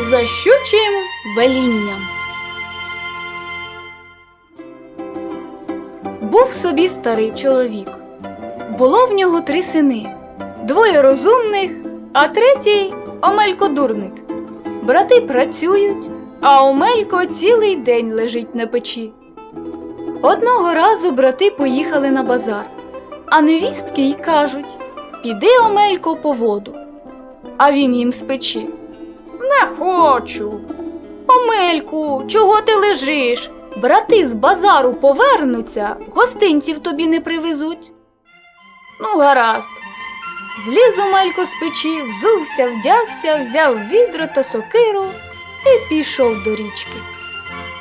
За щучим велінням. Був собі старий чоловік. Було в нього три сини, двоє розумних, а третій Омелько дурник. Брати працюють, а Омелько цілий день лежить на печі. Одного разу брати поїхали на базар, а невістки й кажуть Піди, Омелько, по воду. А він їм з печі. Не хочу. Омельку, чого ти лежиш? Брати з базару повернуться, гостинців тобі не привезуть. Ну, гаразд. Зліз Омелько з печі, взувся, вдягся, взяв відро та сокиру і пішов до річки.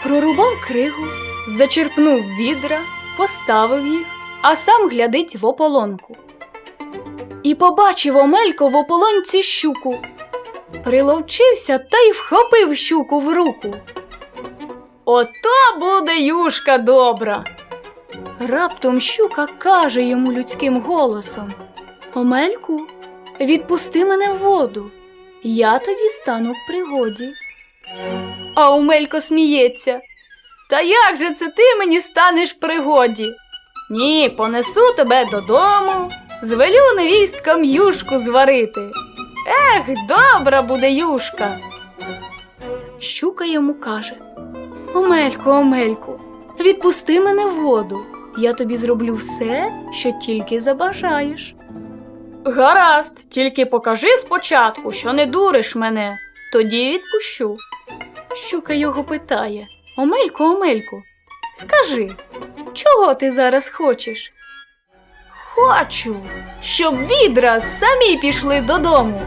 Прорубав кригу, зачерпнув відра, поставив їх, а сам глядить в ополонку. І побачив Омелько в ополонці щуку. Приловчився та й вхопив щуку в руку. Ото буде юшка добра. Раптом щука каже йому людським голосом Омельку, відпусти мене в воду, я тобі стану в пригоді. А Омелько сміється. Та як же це ти мені станеш в пригоді? Ні, понесу тебе додому, звелю невісткам юшку зварити. Ех, добра буде юшка. Щука йому каже Омелько, Омельку, відпусти мене в воду. Я тобі зроблю все, що тільки забажаєш. Гаразд, тільки покажи спочатку, що не дуриш мене, тоді відпущу. Щука його питає Омелько, Омельку, скажи, чого ти зараз хочеш? Хочу, щоб відра самі пішли додому,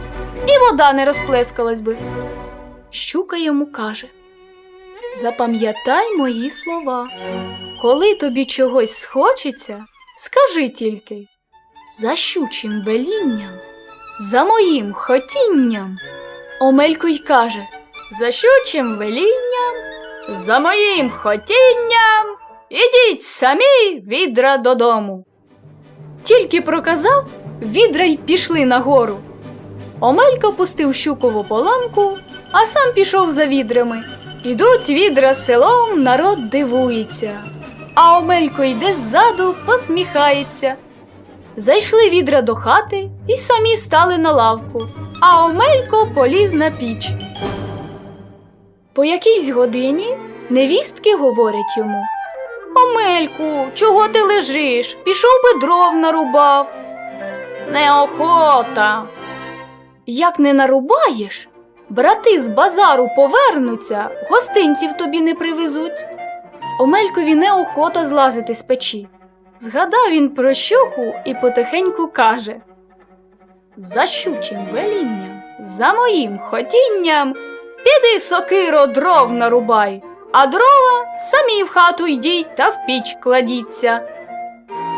і вода не розплескалась би. Щука йому каже Запам'ятай мої слова. Коли тобі чогось схочеться, скажи тільки за щучим велінням, за моїм хотінням. Омелько й каже За щучим велінням, за моїм хотінням, ідіть самі відра додому. Тільки проказав, відра й пішли нагору. Омелько пустив щуку в ополонку, а сам пішов за відрами. Ідуть відра селом, народ дивується. А Омелько йде ззаду, посміхається. Зайшли відра до хати і самі стали на лавку, а Омелько поліз на піч. По якійсь годині невістки говорять йому Омельку, чого ти лежиш? Пішов би дров нарубав. Неохота. Як не нарубаєш, брати з базару повернуться, гостинців тобі не привезуть. Омелькові неохота злазити з печі. Згадав він про щуку і потихеньку каже За щучим велінням, за моїм хотінням, піди сокиро дров нарубай, а дрова самі в хату йдіть та в піч кладіться.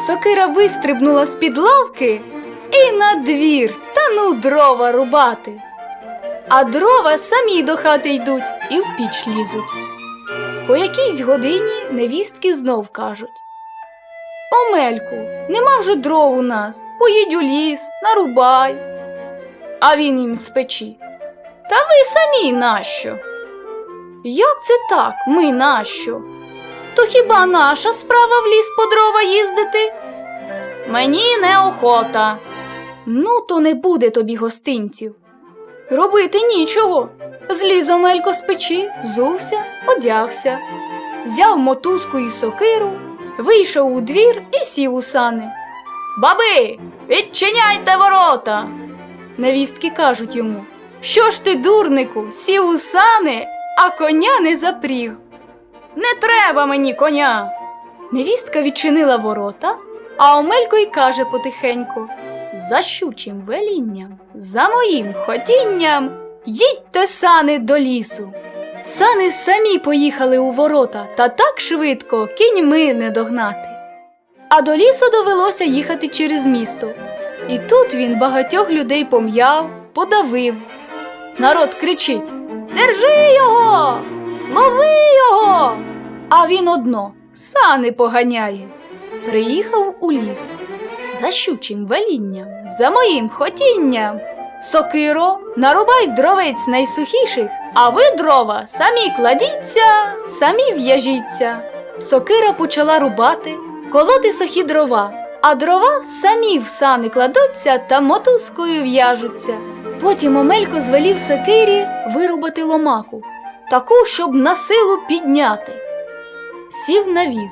Сокира вистрибнула з під лавки і на двір та ну дрова рубати. А дрова самі до хати йдуть і в піч лізуть. По якійсь годині невістки знов кажуть Омельку, нема вже дров у нас, поїдь у ліс, нарубай. А він їм з печі. Та ви самі нащо? Як це так, ми нащо? То хіба наша справа в ліс по дрова їздити? Мені неохота. Ну, то не буде тобі гостинців. Робити нічого. Зліз Омелько з печі, зувся, одягся, взяв мотузку і сокиру, вийшов у двір і сів у сани. Баби, відчиняйте ворота. Невістки кажуть йому Що ж ти, дурнику, сів у сани, а коня не запріг. Не треба мені коня. Невістка відчинила ворота, а Омелько й каже потихеньку За щучим велінням, за моїм хотінням, їдьте сани до лісу. Сани самі поїхали у ворота, та так швидко кіньми не догнати. А до лісу довелося їхати через місто. І тут він багатьох людей пом'яв, подавив. Народ кричить Держи його! Лови його! А він одно сани поганяє. Приїхав у ліс за щучим велінням, за моїм хотінням. Сокиро, нарубай дровець найсухіших, а ви дрова самі кладіться, самі в'яжіться. Сокира почала рубати, колоти сухі дрова, а дрова самі в сани кладуться та мотузкою в'яжуться. Потім Омелько звелів сокирі вирубати ломаку, таку, щоб на силу підняти. Сів на віз,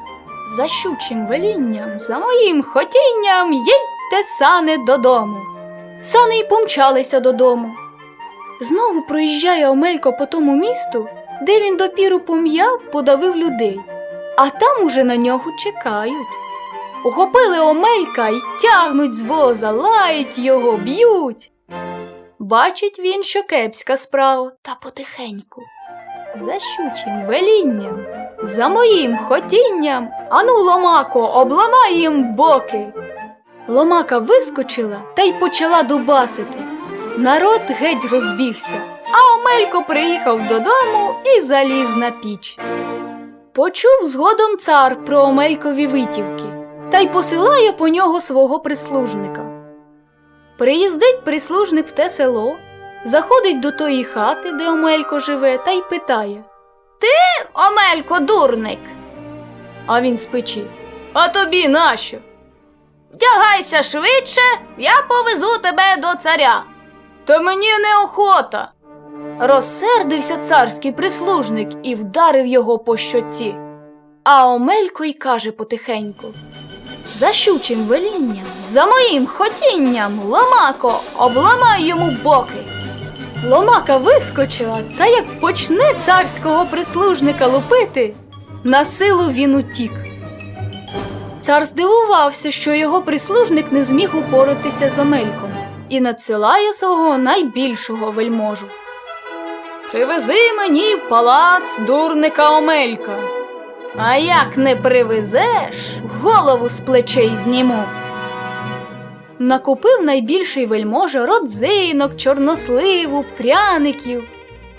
за щучим велінням, за моїм хотінням, їдьте сани додому. Сани й помчалися додому. Знову проїжджає Омелько по тому місту, де він допіру пом'яв, подавив людей, а там уже на нього чекають. Ухопили Омелька й тягнуть з воза, лають його, б'ють. Бачить він, що кепська справа, та потихеньку. За щучим велінням, за моїм хотінням, ану, ломако, обламай їм боки. Ломака вискочила та й почала дубасити. Народ геть розбігся, а Омелько приїхав додому і заліз на піч. Почув згодом цар про Омелькові витівки та й посилає по нього свого прислужника. Приїздить прислужник в те село, заходить до тої хати, де Омелько живе, та й питає Ти, Омелько, дурник? А він з. А тобі нащо? Вдягайся швидше, я повезу тебе до царя. Та мені неохота. Розсердився царський прислужник і вдарив його по щоці. А Омелько й каже потихеньку За щучим велінням, за моїм хотінням, ломако, обламай йому боки. Ломака вискочила, та як почне царського прислужника лупити, на силу він утік. Цар здивувався, що його прислужник не зміг упоратися з Омельком і надсилає свого найбільшого вельможу. Привези мені в палац дурника Омелька. А як не привезеш, голову з плечей зніму. Накупив найбільший вельможа родзинок, чорносливу, пряників.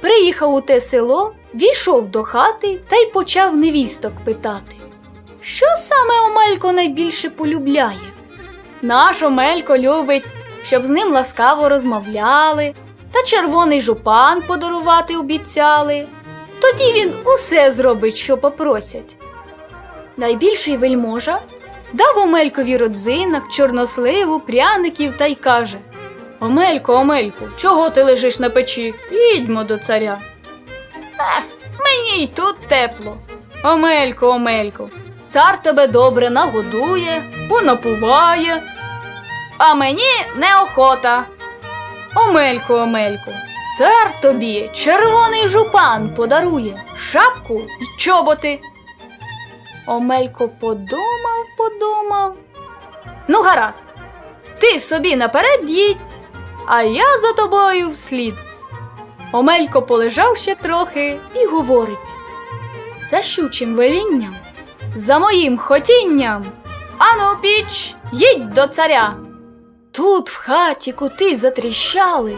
Приїхав у те село, війшов до хати та й почав невісток питати. Що саме Омелько найбільше полюбляє? Наш Омелько любить, щоб з ним ласкаво розмовляли, та червоний жупан подарувати обіцяли. Тоді він усе зробить, що попросять. Найбільший вельможа дав Омелькові родзинок, чорносливу, пряників та й каже Омелько, Омелько, чого ти лежиш на печі? Їдьмо до царя. Ех, мені й тут тепло. Омелько, Омелько, цар тебе добре нагодує, понапуває, а мені неохота. Омелько, Омелько, цар тобі червоний жупан подарує, шапку й чоботи. Омелько подумав, подумав. Ну, гаразд, ти собі наперед їдь, а я за тобою вслід. Омелько полежав ще трохи і говорить за щучим велінням, за моїм хотінням. Ану, піч, їдь до царя. Тут в хаті кути затріщали,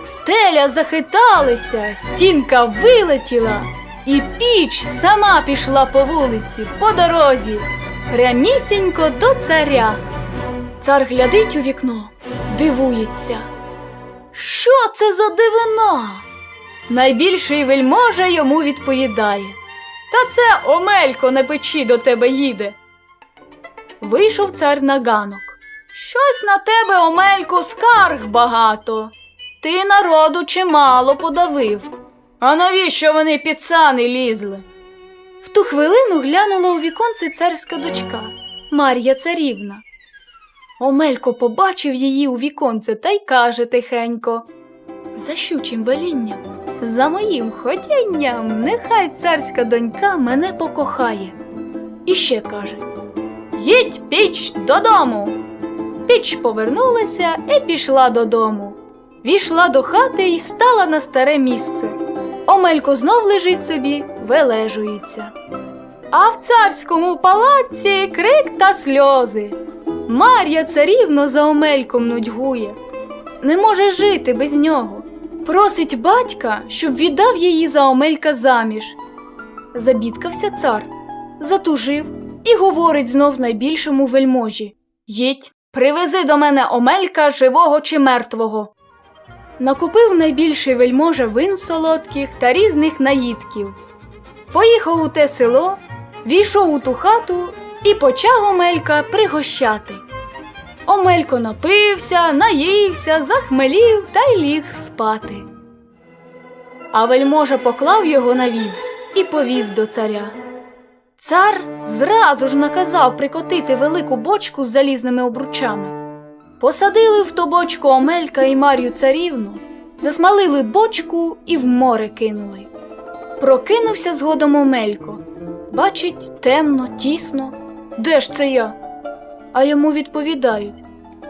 стеля захиталися, стінка вилетіла, і піч сама пішла по вулиці, по дорозі, прямісінько до царя. Цар глядить у вікно, дивується. Що це за дивина? Найбільший вельможа йому відповідає. Та це Омелько на печі до тебе їде. Вийшов цар на ганок. Щось на тебе, Омелько, скарг багато. Ти народу чимало подавив. А навіщо вони під сани лізли? В ту хвилину глянула у віконце царська дочка Мар'я царівна. Омелько побачив її у віконце та й каже тихенько За щучим велінням, за моїм хотінням, нехай царська донька мене покохає. І ще каже Їдь піч додому. Піч повернулася і пішла додому. Війшла до хати і стала на старе місце. Омелько знов лежить собі, вележується. А в царському палаці крик та сльози. Мар'я царівно за Омельком нудьгує, не може жити без нього. Просить батька, щоб віддав її за Омелька заміж. Забідкався цар, затужив і говорить знов найбільшому вельможі Їдь, привези до мене Омелька живого чи мертвого. Накупив найбільший вельможа вин солодких та різних наїдків. Поїхав у те село, війшов у ту хату і почав Омелька пригощати. Омелько напився, наївся, захмелів та й ліг спати. А вельможа поклав його на віз і повіз до царя. Цар зразу ж наказав прикотити велику бочку з залізними обручами. Посадили в ту бочку Омелька і Мар'ю царівну, засмалили бочку і в море кинули. Прокинувся згодом Омелько. Бачить, темно, тісно. Де ж це я? А йому відповідають: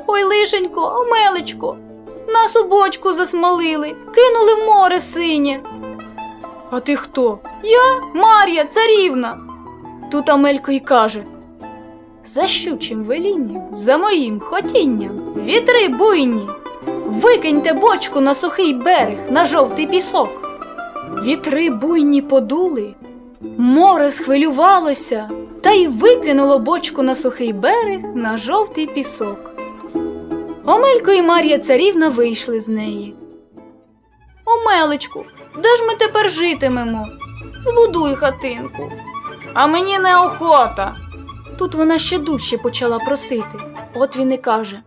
Ой, лишенько, Омелечко, нас у бочку засмалили, кинули в море синє. А ти хто? Я Мар'я, царівна. Тут Амелько й каже: За щучим велінням, за моїм хотінням, вітри буйні, викиньте бочку на сухий берег, на жовтий пісок. Вітри буйні подули, море схвилювалося та й викинуло бочку на сухий берег на жовтий пісок. Омелько і Мар'я царівна вийшли з неї. Омелечку, де ж ми тепер житимемо? Збудуй хатинку. А мені неохота. Тут вона ще дужче почала просити. От він і каже: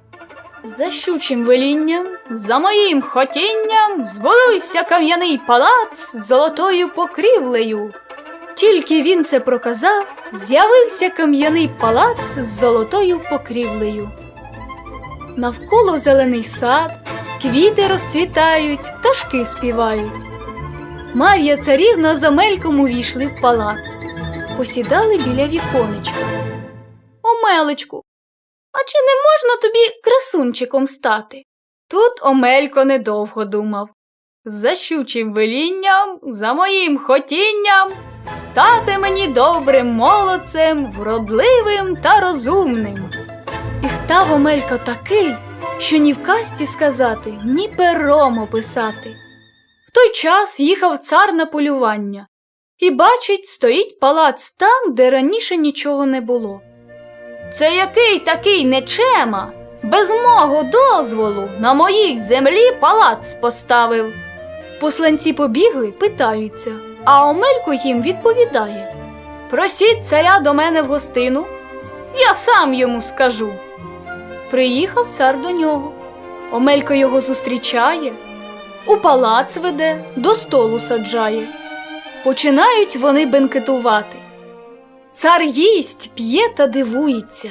За щучим велінням, за моїм хотінням, збудуйся кам'яний палац з золотою покрівлею. Тільки він це проказав, з'явився кам'яний палац з золотою покрівлею. Навколо зелений сад, квіти розцвітають, пташки співають. Мар'я царівна з Омельком увійшли в палац, посідали біля віконечка. Омелечку, а чи не можна тобі красунчиком стати? Тут Омелько недовго думав. За щучим велінням, за моїм хотінням, стати мені добрим молодцем, вродливим та розумним. І став Омелько такий, що ні в касті сказати, ні пером описати. В той час їхав цар на полювання і бачить, стоїть палац там, де раніше нічого не було. Це який такий нечема? Без мого дозволу на моїй землі палац поставив. Посланці побігли, питаються, а Омелько їм відповідає: Просіть царя до мене в гостину, я сам йому скажу. Приїхав цар до нього. Омелько його зустрічає, у палац веде, до столу саджає. Починають вони бенкетувати. Цар їсть, п'є та дивується.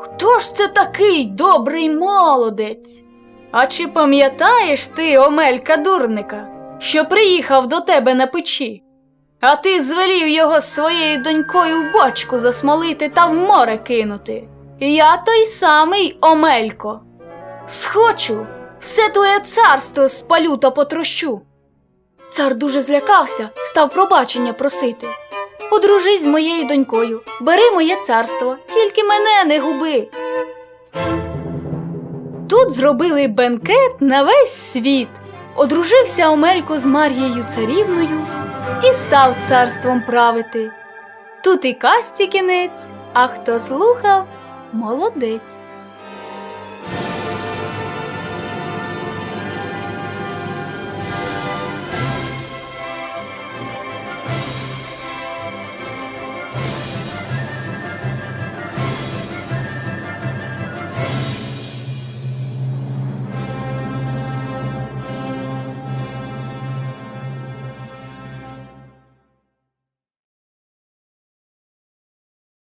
Хто ж це такий добрий молодець? А чи пам'ятаєш ти, Омелька дурника, що приїхав до тебе на печі? А ти звелів його з своєю донькою в бочку засмолити та в море кинути. Я той самий Омелько. Схочу, все твоє царство спалю та потрощу. Цар дуже злякався, став пробачення просити. Одружись з моєю донькою, бери моє царство, тільки мене не губи. Тут зробили бенкет на весь світ. Одружився Омелько з Мар'єю царівною і став царством правити. Тут і касті кінець, а хто слухав, молодець.